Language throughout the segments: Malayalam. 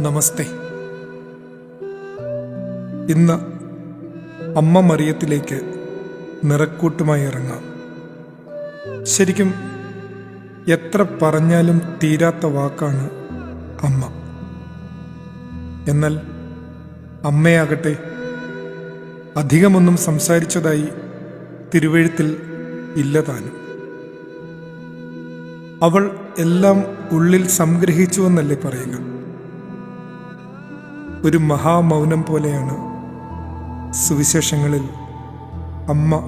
നമസ്തേ. ഇന്ന് അമ്മ മറിയത്തിലേക്ക് നിറക്കൂട്ടുമായി ഇറങ്ങാം. ശരിക്കും എത്ര പറഞ്ഞാലും തീരാത്ത വാക്കാണ് അമ്മ. എന്നാൽ അമ്മയാകട്ടെ അധികമൊന്നും സംസാരിച്ചതായി തിരുവഴുത്തിൽ ഇല്ലതാനും അവൾ എല്ലാം ഉള്ളിൽ സംഗ്രഹിച്ചുവെന്നല്ലേ പറയുക. ഒരു മഹാമൗനം പോലെയാണ് സുവിശേഷങ്ങളിൽ അമ്മ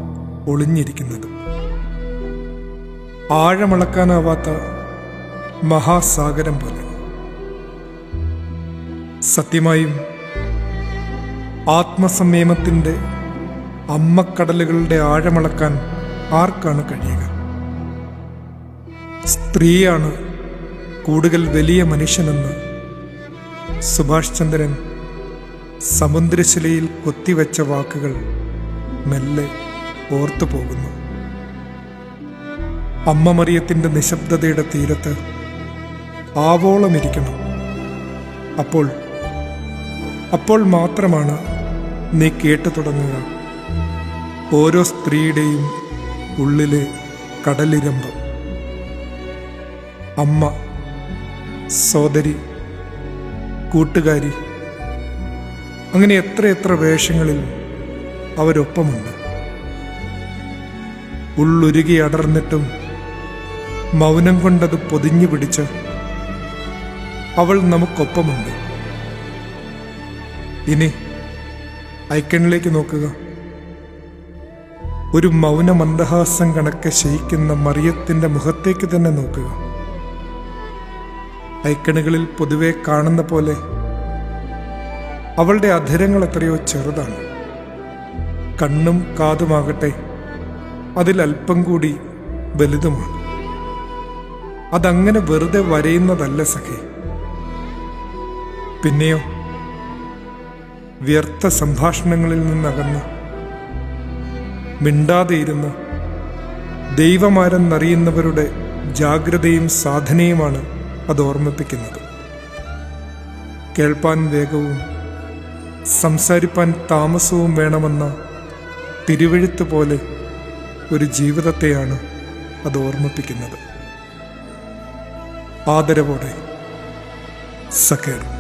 ഒളിഞ്ഞിരിക്കുന്നത്. ആഴമളക്കാനാവാത്ത മഹാസാഗരം പോലെ. സത്യമായും ആത്മസംയമത്തിന്റെ അമ്മക്കടലുകളുടെ ആഴമളക്കാൻ ആർക്കാണ് കഴിയുക? സ്ത്രീയാണ് കൂടുതൽ വലിയ മനുഷ്യനെന്ന് സുഭാഷ് ചന്ദ്രൻ സമുദ്രശിലയിൽ കൊത്തിവെച്ച വാക്കുകൾ മെല്ലെ ഓർത്തു പോകുന്നു. അമ്മ മറിയത്തിന്റെ നിശബ്ദതയുടെ തീരത്ത് ആവോളമിരിക്കണം അപ്പോൾ അപ്പോൾ മാത്രമാണ് നീ കേട്ടു തുടങ്ങുക. ഓരോ സ്ത്രീയുടെയും ഉള്ളിലെ കടലിരമ്പം. അമ്മ സോദരി കൂട്ടുകാരി അങ്ങനെ എത്രയെത്ര വേഷങ്ങളിൽ അവരൊപ്പമുണ്ട്. ഉള്ളുരുകി അടർന്നിട്ടും മൗനം കൊണ്ടത് പൊതിഞ്ഞു പിടിച്ച് അവൾ നമുക്കൊപ്പമുണ്ട്. ഇനി ഐക്കണിലേക്ക് നോക്കുക. ഒരു മൗന മന്ദഹാസം കണക്കെ ശയിക്കുന്ന മറിയത്തിന്റെ മുഖത്തേക്ക് തന്നെ നോക്കുക. ഐക്കണുകളിൽ പൊതുവെ കാണുന്ന പോലെ അവളുടെ അധരങ്ങൾ എത്രയോ ചെറുതാണ്. കണ്ണും കാതുമാകട്ടെ അതിൽ അല്പം കൂടി വലുതുമാണ്. അതങ്ങനെ വെറുതെ വരയുന്നതല്ല സഖി. പിന്നെയോ വ്യർത്ഥ സംഭാഷണങ്ങളിൽ നിന്നകന്ന് മിണ്ടാതെ ഇരുന്ന് ദൈവമാരെന്നറിയുന്നവരുടെ ജാഗ്രതയും സാധനയുമാണ് അത് ഓർമ്മിപ്പിക്കുന്നത്. കേൾപ്പാൻ വേഗവും സംസാരിപ്പാൻ താമസവും വേണമെന്ന തിരുവഴുത്ത് പോലെ ഒരു ജീവിതത്തെയാണ് അത് ഓർമ്മിപ്പിക്കുന്നത്. ആദരവോടെ സക്കേർ